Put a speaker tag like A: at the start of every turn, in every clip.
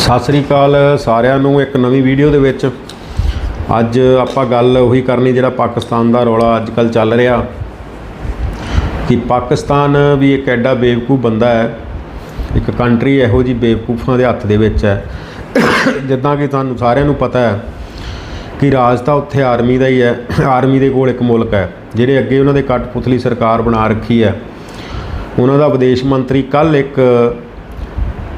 A: ਸਤਿ ਸ੍ਰੀ ਅਕਾਲ ਸਾਰਿਆਂ ਨੂੰ, ਇੱਕ ਨਵੀਂ ਵੀਡੀਓ ਦੇ ਵਿੱਚ। ਅੱਜ ਆਪਾਂ ਗੱਲ ਉਹੀ ਕਰਨੀ ਜਿਹੜਾ ਪਾਕਿਸਤਾਨ ਦਾ ਰੌਲਾ ਅੱਜ ਕੱਲ ਚੱਲ ਰਿਹਾ। ਕਿ ਪਾਕਿਸਤਾਨ ਵੀ ਇੱਕ ਐਡਾ ਬੇਵਕੂਫ ਬੰਦਾ ਹੈ। ਇੱਕ ਕੰਟਰੀ ਇਹੋ ਜੀ ਬੇਵਕੂਫਾਂ ਦੇ ਹੱਥ ਦੇ ਵਿੱਚ ਹੈ। ਜਿੱਦਾਂ ਕਿ ਤੁਹਾਨੂੰ ਸਾਰਿਆਂ ਨੂੰ ਪਤਾ ਹੈ ਕਿ ਰਾਜ ਤਾਂ ਉੱਥੇ ਆਰਮੀ ਦਾ ਹੀ ਹੈ। ਆਰਮੀ ਦੇ ਕੋਲ ਇੱਕ ਮੁਲਕ ਹੈ, ਜਿਹੜੇ ਅੱਗੇ ਉਹਨਾਂ ਦੇ ਕਠਪੁਤਲੀ ਸਰਕਾਰ ਬਣਾ ਰੱਖੀ ਹੈ। ਉਹਨਾਂ ਦਾ ਵਿਦੇਸ਼ ਮੰਤਰੀ ਕੱਲ ਇੱਕ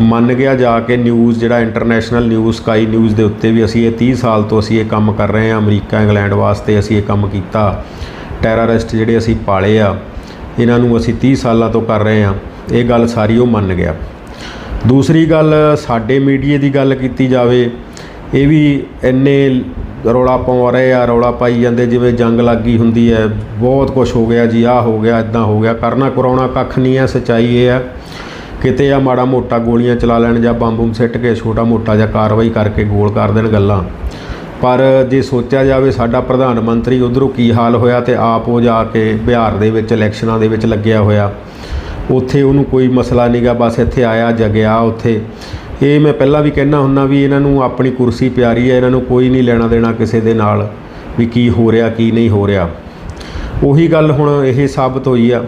A: ਮੰਨ ਗਿਆ ਜਾ ਕੇ ਨਿਊਜ਼ ਜਿਹੜਾ ਇੰਟਰਨੈਸ਼ਨਲ ਨਿਊਜ਼ ਸਕਾਈ ਨਿਊਜ਼ ਦੇ ਉੱਤੇ ਵੀ ਅਸੀਂ ਇਹ 30 ਸਾਲ ਤੋਂ ਅਸੀਂ ਇਹ ਕੰਮ ਕਰ ਰਹੇ ਹਾਂ, ਅਮਰੀਕਾ, ਇੰਗਲੈਂਡ ਵਾਸਤੇ ਅਸੀਂ ਇਹ ਕੰਮ ਕੀਤਾ। ਟੈਰਰਿਸਟ ਜਿਹੜੇ ਅਸੀਂ ਪਾਲੇ ਆ, ਇਹਨਾਂ ਨੂੰ ਅਸੀਂ 30 ਸਾਲਾਂ ਤੋਂ ਕਰ ਰਹੇ ਹਾਂ। ਇਹ ਗੱਲ ਸਾਰੀ ਉਹ ਮੰਨ ਗਿਆ। ਦੂਸਰੀ ਗੱਲ, ਸਾਡੇ ਮੀਡੀਆ ਦੀ ਗੱਲ ਕੀਤੀ ਜਾਵੇ, ਇਹ ਵੀ ਇੰਨੇ ਰੌਲਾ ਪਾਉ ਰਹੇ ਆ, ਰੌਲਾ ਪਾਈ ਜਾਂਦੇ, ਜਿਵੇਂ ਜੰਗ ਲੱਗੀ ਹੁੰਦੀ ਹੈ, ਬਹੁਤ ਕੁਝ ਹੋ ਗਿਆ ਜੀ, ਆਹ ਹੋ ਗਿਆ, ਇਦਾਂ ਹੋ ਗਿਆ, ਕਰਨਾ ਕਰਾਉਣਾ ਕੱਖ ਨਹੀਂ ਹੈ, ਸੱਚਾਈ ਇਹ ਹੈ। ਕਿਤੇ ਆ ਮਾੜਾ ਮੋਟਾ ਗੋਲੀਆਂ ਚਲਾ ਲੈਣ ਜਾਂ ਬੰਬ ਬੰਬ ਸਿੱਟ ਕੇ ਛੋਟਾ ਮੋਟਾ ਜਾਂ ਕਾਰਵਾਈ ਕਰਕੇ ਗੋਲ ਕਰ ਦੇਣ ਗੱਲਾਂ। ਪਰ ਜੇ ਸੋਚਿਆ ਜਾਵੇ ਸਾਡਾ ਪ੍ਰਧਾਨ ਮੰਤਰੀ ਉਧਰੋਂ ਕੀ ਹਾਲ ਹੋਇਆ ਤੇ ਆਪ ਉਹ ਜਾ ਕੇ ਬਿਹਾਰ ਦੇ ਵਿੱਚ ਇਲੈਕਸ਼ਨਾਂ ਦੇ ਵਿੱਚ ਲੱਗਿਆ ਹੋਇਆ। ਉੱਥੇ ਉਹਨੂੰ ਕੋਈ ਮਸਲਾ ਨਹੀਂਗਾ ਬਸ ਇੱਥੇ ਆਇਆ, ਜਗਿਆ ਉੱਥੇ। ਇਹ ਮੈਂ ਪਹਿਲਾਂ ਵੀ ਕਹਿਣਾ ਹੁੰਨਾ ਵੀ ਇਹਨਾਂ ਨੂੰ ਆਪਣੀ ਕੁਰਸੀ ਪਿਆਰੀ ਹੈ, ਇਹਨਾਂ ਨੂੰ ਕੋਈ ਨਹੀਂ ਲੈਣਾ ਦੇਣਾ ਕਿਸੇ ਦੇ ਨਾਲ ਵੀ ਕੀ ਹੋ ਰਿਹਾ, ਕੀ ਨਹੀਂ ਹੋ ਰਿਹਾ। ਉਹੀ ਗੱਲ ਹੁਣ ਇਹ ਸਾਬਤ ਹੋਈ ਆ।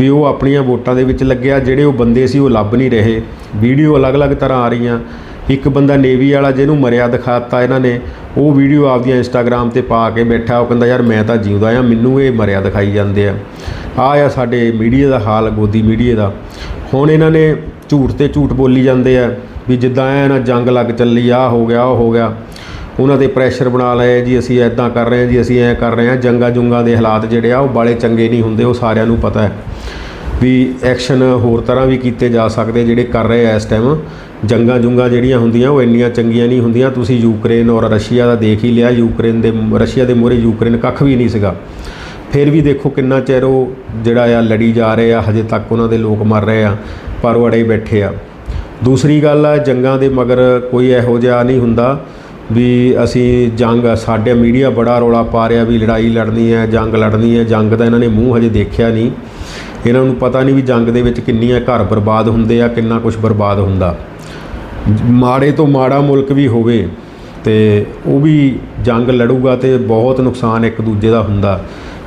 A: ਵੀ ਉਹ ਆਪਣੀਆਂ ਵੋਟਾਂ ਦੇ ਵਿੱਚ ਲੱਗਿਆ, ਜਿਹੜੇ ਉਹ ਬੰਦੇ ਸੀ ਉਹ ਲੱਭ ਨਹੀਂ ਰਹੇ। ਵੀਡੀਓ ਅਲੱਗ-ਅਲੱਗ ਤਰ੍ਹਾਂ ਆ ਰਹੀਆਂ। ਇੱਕ ਬੰਦਾ ਨੇਵੀ ਵਾਲਾ ਜਿਹਨੂੰ ਮਰਿਆ ਦਿਖਾਤਾ ਇਹਨਾਂ ਨੇ, ਉਹ ਵੀਡੀਓ ਆਪਦੀਆਂ ਇੰਸਟਾਗ੍ਰam ਤੇ ਪਾ ਕੇ ਬੈਠਾ। ਉਹ ਕਹਿੰਦਾ, ਯਾਰ, ਮੈਂ ਤਾਂ ਜਿਉਂਦਾ ਆ, ਮੈਨੂੰ ਇਹ ਮਰਿਆ ਦਿਖਾਈ ਜਾਂਦੇ ਆ। ਆ ਆ ਸਾਡੇ ਮੀਡੀਆ ਦਾ ਹਾਲ, ਗੋਦੀ ਮੀਡੀਆ ਦਾ। ਹੁਣ ਇਹਨਾਂ ਨੇ ਝੂਠ ਤੇ ਝੂਠ ਬੋਲੀ ਜਾਂਦੇ ਆ ਵੀ ਜਿੱਦਾਂ ਐ ਨਾ ਜੰਗ ਲੱਗ ਚੱਲੀ ਆ ਹੋ ਗਿਆ, ਉਹ ਹੋ ਗਿਆ। ਉਹਨਾਂ ਤੇ ਪ੍ਰੈਸ਼ਰ ਬਣਾ ਲਏ ਜੀ, ਅਸੀਂ ਐਦਾਂ ਕਰ ਰਹੇ ਹਾਂ ਜੀ, ਅਸੀਂ ਐਂ ਕਰ ਰਹੇ ਹਾਂ। ਜੰਗਾ ਜੁੰਗਾ ਦੇ ਹਾਲਾਤ ਜਿਹੜੇ ਆ, ਉਹ ਬਾਲੇ ਚੰਗੇ ਨਹੀਂ ਹੁੰਦੇ, ਉਹ ਸਾਰਿਆਂ ਨੂੰ ਪਤਾ ਹੈ। ਵੀ ਐਕਸ਼ਨ ਹੋਰ ਤਰ੍ਹਾਂ ਵੀ ਕੀਤੇ ਜਾ ਸਕਦੇ ਜਿਹੜੇ ਕਰ ਰਹੇ ਆ ਇਸ ਟਾਈਮ ਜੰਗਾਂ ਜੁੰਗਾ ਜਿਹੜੀਆਂ ਹੁੰਦੀਆਂ, ਉਹ ਇੰਨੀਆਂ ਚੰਗੀਆਂ ਨਹੀਂ ਹੁੰਦੀਆਂ। ਤੁਸੀਂ ਯੂਕਰੇਨ ਔਰ ਰਸ਼ੀਆ ਦਾ ਦੇਖ ਹੀ ਲਿਆ, ਯੂਕਰੇਨ ਦੇ ਰਸ਼ੀਆ ਦੇ ਮੋਰੇ ਯੂਕਰੇਨ ਕੱਖ ਵੀ ਨਹੀਂ ਸੀਗਾ। ਫਿਰ ਵੀ ਦੇਖੋ ਕਿੰਨਾ ਚਿਰ ਉਹ ਜਿਹੜਾ ਆ ਲੜੀ ਜਾ ਰਹੇ ਆ, ਹਜੇ ਤੱਕ ਉਹਨਾਂ ਦੇ ਲੋਕ ਮਰ ਰਹੇ ਆ, ਪਰ ਉਹ ਅੜੇ ਬੈਠੇ ਆ। ਦੂਸਰੀ ਗੱਲ ਆ, ਜੰਗਾਂ ਦੇ ਮਗਰ ਕੋਈ ਇਹੋ ਜਿਹਾ ਨਹੀਂ ਹੁੰਦਾ ਵੀ ਅਸੀਂ ਜੰਗ, ਸਾਡੇ ਮੀਡੀਆ ਬੜਾ ਰੌਲਾ ਪਾ ਰਿਹਾ ਵੀ ਲੜਾਈ ਲੜਨੀ ਹੈ, ਜੰਗ ਲੜਨੀ ਹੈ, ਜੰਗ ਦਾ ਇਹਨਾਂ ਨੇ ਮੂੰਹ ਹਜੇ ਦੇਖਿਆ ਨਹੀਂ। ਇਹਨਾਂ ਨੂੰ ਪਤਾ ਨਹੀਂ ਵੀ ਜੰਗ ਦੇ ਵਿੱਚ ਕਿੰਨੀਆਂ ਘਰ ਬਰਬਾਦ ਹੁੰਦੇ ਆ, ਕਿੰਨਾ ਕੁਝ ਬਰਬਾਦ ਹੁੰਦਾ। ਮਾੜੇ ਤੋਂ ਮਾੜਾ ਮੁਲਕ ਵੀ ਹੋਵੇ ਤੇ ਉਹ ਵੀ ਜੰਗ ਲੜੂਗਾ ਤੇ ਬਹੁਤ ਨੁਕਸਾਨ ਇੱਕ ਦੂਜੇ ਦਾ ਹੁੰਦਾ।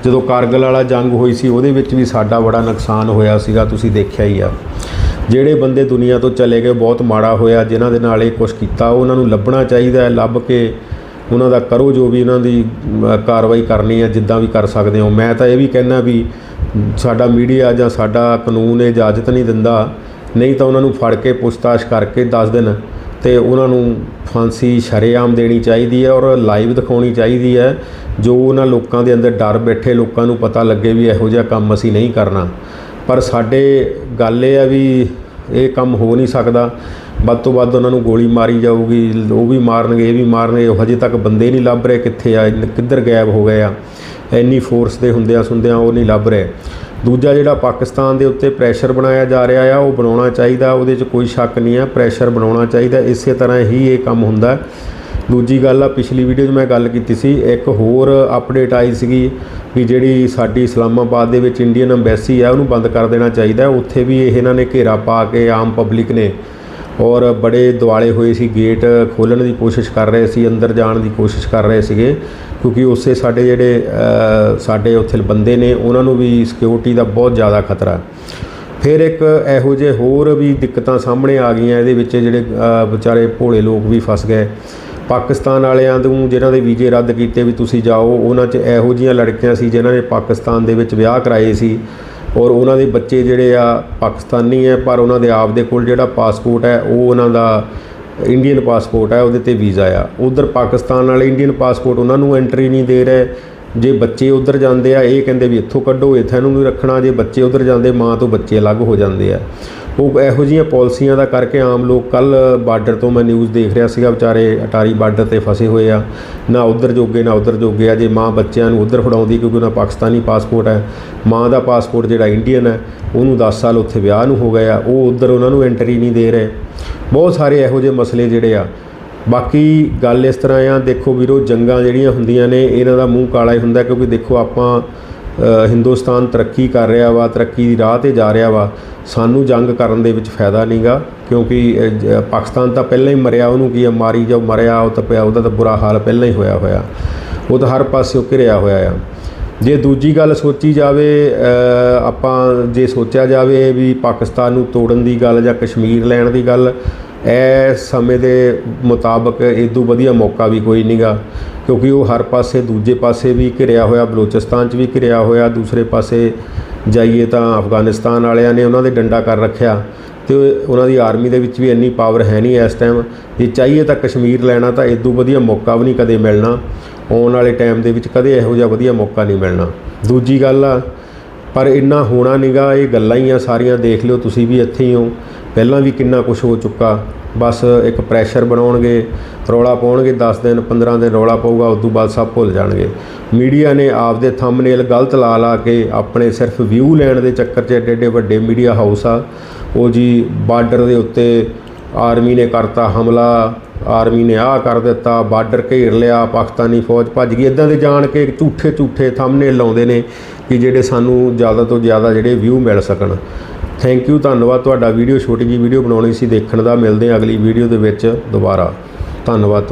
A: ਜਦੋਂ ਕਾਰਗਲ ਵਾਲਾ ਜੰਗ ਹੋਈ ਸੀ, ਉਹਦੇ ਵਿੱਚ ਵੀ ਸਾਡਾ ਬੜਾ ਨੁਕਸਾਨ ਹੋਇਆ ਸੀਗਾ, ਤੁਸੀਂ ਦੇਖਿਆ ਹੀ ਆ। ਜਿਹੜੇ ਬੰਦੇ ਦੁਨੀਆ ਤੋਂ ਚਲੇ ਗਏ, ਬਹੁਤ ਮਾੜਾ ਹੋਇਆ, ਜਿਨ੍ਹਾਂ ਦੇ ਨਾਲ ਇਹ ਕੁਝ ਕੀਤਾ ਉਹਨਾਂ ਨੂੰ ਲੱਭਣਾ ਚਾਹੀਦਾ ਹੈ, ਲੱਭ ਕੇ ਉਹਨਾਂ ਦਾ ਕਰੋ ਜੋ ਵੀ ਉਹਨਾਂ ਦੀ ਕਾਰਵਾਈ ਕਰਨੀ ਹੈ, ਜਿੱਦਾਂ ਵੀ ਕਰ ਸਕਦੇ ਹੋ। ਮੈਂ ਤਾਂ ਇਹ ਵੀ ਕਹਿਣਾ ਵੀ ਸਾਡਾ ਮੀਡੀਆ ਜਾਂ ਸਾਡਾ ਕਾਨੂੰਨ ਇਹ ਇਜਾਜ਼ਤ ਨਹੀਂ ਦਿੰਦਾ। ਨਹੀਂ ਤਾਂ ਉਹਨਾਂ ਨੂੰ ਫੜ ਕੇ ਪੁੱਛਤਾਛ ਕਰਕੇ ਦੱਸ ਦਿਨ ਤੇ ਉਹਨਾਂ ਨੂੰ ਫਾਂਸੀ, ਸ਼ਰੇਆਮ ਦੇਣੀ ਚਾਹੀਦੀ ਹੈ ਔਰ ਲਾਈਵ ਦਿਖਾਉਣੀ ਚਾਹੀਦੀ ਹੈ। ਜੋ ਉਹਨਾਂ ਲੋਕਾਂ ਦੇ ਅੰਦਰ ਡਰ ਬੈਠੇ ਲੋਕਾਂ ਨੂੰ ਪਤਾ ਲੱਗੇ ਵੀ ਇਹੋ ਜਿਹਾ ਕੰਮ ਅਸੀਂ ਨਹੀਂ ਕਰਨਾ। ਪਰ ਸਾਡੇ ਗੱਲ ਇਹ ਆ ਵੀ ਇਹ ਕੰਮ ਹੋ ਨਹੀਂ ਸਕਦਾ। ਵੱਧ ਤੋਂ ਵੱਧ ਉਹਨਾਂ ਨੂੰ ਗੋਲੀ ਮਾਰੀ ਜਾਊਗੀ, ਉਹ ਵੀ ਮਾਰਨਗੇ, ਇਹ ਵੀ ਮਾਰਨਗੇ ਹਜੇ ਤੱਕ ਬੰਦੇ ਨਹੀਂ ਲੱਭ ਰਹੇ ਕਿੱਥੇ ਆ ਕਿੱਧਰ ਗਾਇਬ ਹੋ ਗਏ ਆ। ਇੰਨੀ ਫੋਰਸ ਦੇ ਹੁੰਦਿਆਂ ਸੁੰਦਿਆਂ ਉਹ ਨਹੀਂ ਲੱਭ ਰਹੇ। ਦੂਜਾ ਜਿਹੜਾ ਪਾਕਿਸਤਾਨ ਦੇ ਉੱਤੇ ਪ੍ਰੈਸ਼ਰ ਬਣਾਇਆ ਜਾ ਰਿਹਾ ਆ, ਉਹ ਬਣਾਉਣਾ ਚਾਹੀਦਾ, ਉਹਦੇ 'ਚ ਕੋਈ ਸ਼ੱਕ ਨਹੀਂ ਆ ਪ੍ਰੈਸ਼ਰ ਬਣਾਉਣਾ ਚਾਹੀਦਾ। ਇਸੇ ਤਰ੍ਹਾਂ ਹੀ ਇਹ ਕੰਮ ਹੁੰਦਾ। ਦੂਜੀ ਗੱਲ ਆ, ਪਿਛਲੀ ਵੀਡੀਓ 'ਚ ਮੈਂ ਗੱਲ ਕੀਤੀ ਸੀ, ਇੱਕ ਹੋਰ ਅਪਡੇਟ ਆਈ ਸੀਗੀ ਵੀ ਜਿਹੜੀ ਸਾਡੀ ਇਸਲਾਮਾਬਾਦ ਦੇ ਵਿੱਚ ਇੰਡੀਅਨ ਐਮਬੈਸੀ ਆ, ਉਹਨੂੰ ਬੰਦ ਕਰ ਦੇਣਾ ਚਾਹੀਦਾ ਉੱਥੇ ਵੀ ਇਹਨਾਂ ਨੇ ਘੇਰਾ ਪਾ ਕੇ ਆਮ ਪਬਲਿਕ ਨੇ ਔਰ ਬੜੇ ਦਿਵਾਲੇ ਹੋਏ ਸੀ ਗੇਟ ਖੋਲ੍ਹਣ ਦੀ ਕੋਸ਼ਿਸ਼ ਕਰ ਰਹੇ ਸੀ, ਅੰਦਰ ਜਾਣ ਦੀ ਕੋਸ਼ਿਸ਼ ਕਰ ਰਹੇ ਸੀਗੇ। ਕਿਉਂਕਿ ਉਸੇ ਸਾਡੇ ਜਿਹੜੇ ਸਾਡੇ ਉੱਥੇ ਬੰਦੇ ਨੇ, ਉਹਨਾਂ ਨੂੰ ਵੀ ਸਿਕਿਉਰਿਟੀ ਦਾ ਬਹੁਤ ਜ਼ਿਆਦਾ ਖਤਰਾ ਫਿਰ ਇੱਕ ਇਹੋ ਜਿਹੇ ਹੋਰ ਵੀ ਦਿੱਕਤਾਂ ਸਾਹਮਣੇ ਆ ਗਈਆਂ, ਇਹਦੇ ਵਿੱਚ ਜਿਹੜੇ ਵਿਚਾਰੇ ਭੋਲੇ ਲੋਕ ਵੀ ਫਸ ਗਏ। ਪਾਕਿਸਤਾਨ ਵਾਲਿਆਂ ਨੂੰ ਜਿਨ੍ਹਾਂ ਦੇ ਵੀਜ਼ੇ ਰੱਦ ਕੀਤੇ ਵੀ ਤੁਸੀਂ ਜਾਓ, ਉਹਨਾਂ 'ਚ ਇਹੋ ਜਿਹੀਆਂ ਲੜਕੀਆਂ ਸੀ ਜਿਨ੍ਹਾਂ ਨੇ ਪਾਕਿਸਤਾਨ ਦੇ ਵਿੱਚ ਵਿਆਹ ਕਰਾਏ ਸੀ ਔਰ ਉਹਨਾਂ ਦੇ ਬੱਚੇ ਜਿਹੜੇ ਆ ਪਾਕਿਸਤਾਨੀ ਹੈ, ਪਰ ਉਹਨਾਂ ਦੇ ਆਪ ਦੇ ਕੋਲ ਜਿਹੜਾ ਪਾਸਪੋਰਟ ਹੈ, ਉਹ ਉਹਨਾਂ ਦਾ ਇੰਡੀਅਨ ਪਾਸਪੋਰਟ ਹੈ, ਉਹਦੇ ਤੇ ਵੀਜ਼ਾ ਆ। ਉਧਰ ਪਾਕਿਸਤਾਨ ਵਾਲੇ ਇੰਡੀਅਨ ਪਾਸਪੋਰਟ ਉਹਨਾਂ ਨੂੰ ਐਂਟਰੀ ਨਹੀਂ ਦੇ ਰਹੇ। ਜੇ ਬੱਚੇ ਉਧਰ ਜਾਂਦੇ ਆ, ਇਹ ਕਹਿੰਦੇ ਵੀ ਇੱਥੋਂ ਕੱਢੋ, ਇੱਥੇ ਨੂੰ ਨਹੀਂ ਰੱਖਣਾ। ਜੇ ਬੱਚੇ ਉਧਰ ਜਾਂਦੇ, ਮਾਂ ਤੋਂ ਬੱਚੇ ਅਲੱਗ ਹੋ ਜਾਂਦੇ ਆ। ਉਹ ਇਹੋ ਜਿਹੀਆਂ ਪਾਲਿਸੀਆਂ ਦਾ ਕਰਕੇ ਆਮ ਲੋਕ ਕੱਲ ਬਾਰਡਰ ਤੋਂ ਮੈਂ ਨਿਊਜ਼ ਦੇਖ ਰਿਹਾ ਸੀਗਾ, ਵਿਚਾਰੇ ਅਟਾਰੀ ਬਾਰਡਰ ਤੇ ਫਸੇ ਹੋਏ ਆ। ਨਾ ਉਧਰ ਜੋਗੇ, ਨਾ ਉਧਰ ਜੋਗੇ ਆ। ਜੇ ਮਾਂ ਬੱਚਿਆਂ ਨੂੰ ਉਧਰ ਫੜਾਉਂਦੀ ਕਿਉਂਕਿ ਉਹਨਾਂ ਪਾਕਿਸਤਾਨੀ ਪਾਸਪੋਰਟ ਹੈ, ਮਾਂ ਦਾ ਪਾਸਪੋਰਟ ਜਿਹੜਾ ਇੰਡੀਅਨ ਹੈ, ਉਹਨੂੰ 10 ਸਾਲ ਉੱਥੇ ਵਿਆਹ ਨੂੰ ਹੋ ਗਿਆ ਆ। ਉਹ ਉਧਰ ਉਹਨਾਂ ਨੂੰ ਐਂਟਰੀ ਨਹੀਂ ਦੇ ਰਹੇ। ਬਹੁਤ ਸਾਰੇ ਇਹੋ ਜਿਹੇ ਮਸਲੇ ਜਿਹੜੇ ਆ। ਬਾਕੀ ਗੱਲ ਇਸ ਤਰ੍ਹਾਂ ਆ, ਦੇਖੋ ਵੀਰੋ, ਜੰਗਾਂ ਜਿਹੜੀਆਂ ਹੁੰਦੀਆਂ ਨੇ, ਇਹਨਾਂ ਦਾ ਮੂੰਹ ਕਾਲਾ ਹੀ ਹੁੰਦਾ ਕਿਉਂਕਿ ਦੇਖੋ ਆਪਾਂ ਹਿੰਦੁਸਤਾਨ ਤਰੱਕੀ ਕਰ ਰਿਹਾ ਵਾ, ਤਰੱਕੀ ਦੀ ਰਾਹ ਤੇ ਜਾ ਰਿਹਾ ਵਾ, ਸਾਨੂੰ ਜੰਗ ਕਰਨ ਦੇ ਵਿੱਚ ਫਾਇਦਾ ਨਹੀਂਗਾ ਕਿਉਂਕਿ ਪਾਕਿਸਤਾਨ ਤਾਂ ਪਹਿਲਾਂ ਹੀ ਮਰਿਆ, ਉਹਨੂੰ ਕੀ ਆ, ਮਾਰੀ ਜੋ ਮਰਿਆ, ਉਹ ਤਾਂ ਪਿਆ, ਉਹਦਾ ਤਾਂ ਬੁਰਾ ਹਾਲ ਪਹਿਲਾਂ ਹੀ ਹੋਇਆ ਹੋਇਆ। ਉਹ ਤਾਂ ਹਰ ਪਾਸਿਓਂ ਘਿਰਿਆ ਹੋਇਆ ਆ। ਜੇ ਦੂਜੀ ਗੱਲ ਸੋਚੀ ਜਾਵੇ ਆਪਾਂ ਜੇ ਸੋਚਿਆ ਜਾਵੇ ਵੀ ਪਾਕਿਸਤਾਨ ਨੂੰ ਤੋੜਨ ਦੀ ਗੱਲ ਜਾਂ ਕਸ਼ਮੀਰ ਲੈਣ ਦੀ ਗੱਲ ਇਸ ਸਮੇਂ ਦੇ ਮੁਤਾਬਕ ਇਦੋਂ ਵਧੀਆ ਮੌਕਾ ਵੀ ਕੋਈ ਨਹੀਂਗਾ ਕਿਉਂਕਿ ਉਹ ਹਰ ਪਾਸੇ ਦੂਜੇ ਪਾਸੇ ਵੀ ਘਿਰਿਆ ਹੋਇਆ, ਬਲੋਚਿਸਤਾਨ 'ਚ ਵੀ ਘਿਰਿਆ ਹੋਇਆ, ਦੂਸਰੇ ਪਾਸੇ ਜਾਈਏ ਤਾਂ ਅਫਗਾਨਿਸਤਾਨ ਵਾਲਿਆਂ ਨੇ ਉਹਨਾਂ ਦੇ ਡੰਡਾ ਕਰ ਰੱਖਿਆ ਤੇ ਉਹਨਾਂ ਦੀ ਆਰਮੀ ਦੇ ਵਿੱਚ ਵੀ ਇੰਨੀ ਪਾਵਰ ਹੈ ਨਹੀਂ ਇਸ ਟਾਈਮ ਜੇ ਚਾਹੀਏ ਤਾਂ ਕਸ਼ਮੀਰ ਲੈਣਾ ਤਾਂ ਇਦੋਂ ਵਧੀਆ ਮੌਕਾ ਵੀ ਨਹੀਂ ਕਦੇ ਮਿਲਣਾ। ਆਉਣ ਵਾਲੇ ਟਾਈਮ ਦੇ ਵਿੱਚ ਕਦੇ ਇਹੋ ਜਿਹਾ ਵਧੀਆ ਮੌਕਾ ਨਹੀਂ ਮਿਲਣਾ। ਦੂਜੀ ਗੱਲ ਆ ਪਰ ਇੰਨਾ ਹੋਣਾ ਨਹੀਂਗਾ ਇਹ ਗੱਲਾਂ ਹੀ ਆ ਸਾਰੀਆਂ, ਦੇਖ ਲਿਓ ਤੁਸੀਂ ਵੀ ਇੱਥੇ ਹੀ ਹੋ। ਪਹਿਲਾਂ ਵੀ ਕਿੰਨਾ ਕੁਝ ਹੋ ਚੁੱਕਾ। ਬਸ ਇੱਕ ਪ੍ਰੈਸ਼ਰ ਬਣਾਉਣਗੇ, ਰੌਲਾ ਪਾਉਣਗੇ 10 ਦਿਨ 15 ਦਿਨ ਰੌਲਾ ਪਊਗਾ, ਉਸ ਤੋਂ ਬਾਅਦ ਸਭ ਭੁੱਲ ਜਾਣਗੇ। ਮੀਡੀਆ ਨੇ ਆਪਦੇ ਥੰਬਨੇਲ ਗਲਤ ਲਾ ਲਾ ਕੇ ਆਪਣੇ ਸਿਰਫ ਵਿਊ ਲੈਣ ਦੇ ਚੱਕਰ 'ਚ ਏਡੇ ਏਡੇ ਵੱਡੇ ਮੀਡੀਆ ਹਾਊਸ ਆ। ਉਹ ਜੀ ਬਾਰਡਰ ਦੇ ਉੱਤੇ ਆਰਮੀ ਨੇ ਕਰਤਾ ਹਮਲਾ, ਆਰਮੀ ਨੇ ਆਹ ਕਰ ਦਿੱਤਾ, ਬਾਰਡਰ ਘੇਰ ਲਿਆ, ਪਾਕਿਸਤਾਨੀ ਫੌਜ ਭੱਜ ਗਈ। ਇਦਾਂ ਦੇ ਜਾਣ ਕੇ ਝੂਠੇ ਝੂਠੇ ਥੰਬਨੇਲ ਲਾਉਂਦੇ ਨੇ ਕਿ ਜਿਹੜੇ ਸਾਨੂੰ ਜ਼ਿਆਦਾ ਤੋਂ ਜ਼ਿਆਦਾ ਜਿਹੜੇ ਵਿਊ ਮਿਲ ਸਕਣ। ਥੈਂਕ ਯੂ ਧੰਨਵਾਦ। ਤੁਹਾਡਾ ਵੀਡੀਓ ਛੋਟੀ ਜਿਹੀ ਵੀਡੀਓ ਬਣਾਉਣੀ ਸੀ ਦੇਖਣ ਦਾ। ਮਿਲਦੇ ਹਾਂ ਅਗਲੀ ਵੀਡੀਓ ਦੇ ਵਿੱਚ ਦੁਬਾਰਾ। ਧੰਨਵਾਦ ਤੁਹਾ-